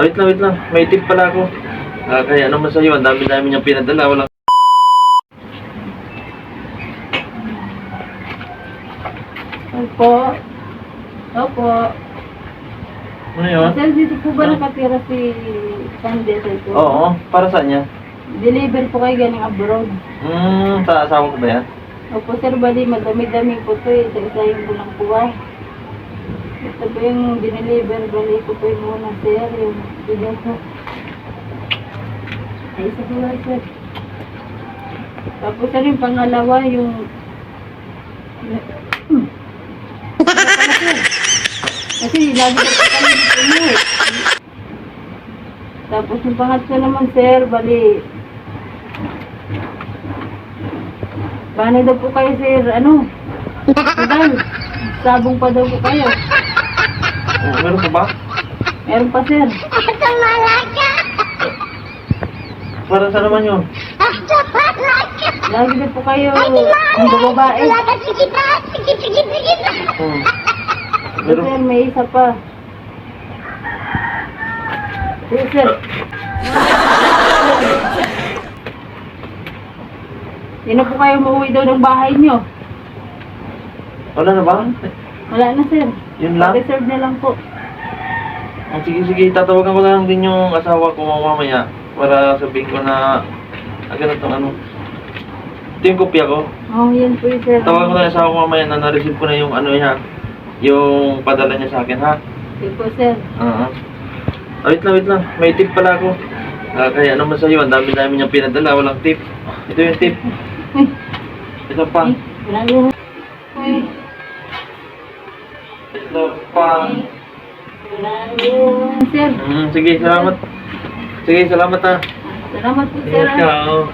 Ah, wait lang, wait lang. May tip pala ako. Ah, kaya naman sa'yo, ang dami-dami niyang pinadala. Walang... Opo. Opo. Ano yun? Sir, dito po ba nakatira si Sandy po? Oo, para saan niya? Deliver po kayo galing abroad. Hmm, sa asawa ko ba yan? Opo sir, bali madami-dami po to eh. Sa yung bulang buwan. Ito po yung dineliver, bali ko po yung muna sir. Yung bigyan ko. Ay, isa po lang sir. Tapos sir, yung pangalawa, yung... Ano? Kasi lagi ko po kami. Tapos yung pangatlo naman sir, bali... Paano daw po kayo, sir? Ano? Sabong pa daw po kayo. Oh, meron ka ba? Meron pa, sir. Para saan naman yun? Lagi daw po kayo ang babae. Hmm. Sir, Meron. may isa pa. Sir, sir. Sino po kayo umuwi daw ng bahay niyo? Wala na ba? Wala na, sir. Yun lang? Reserve na lang po. Ah, sige, sige. Tatawagan ko na lang din yung asawa ko mamaya para sabihin ko na ah, ganito ano. Ito yung kopya ko. Oh, yan po yun, sir. Tawagan ko na yung asawa ko mamaya na na-receive ko na yung ano niya. Yung padala niya sa akin, ha? Sige po, sir. Oo. Ah, wait lang, wait lang. May tip pala ako. Ah, kaya naman sa'yo, ang dami-dami niyang pinadala. Walang tip. Ito yung tip. Ito pa. ay, wala na. Uy, Na. Sir, Mm, sige, salamat. Sige, salamat ha. salamat po, sir. Oh.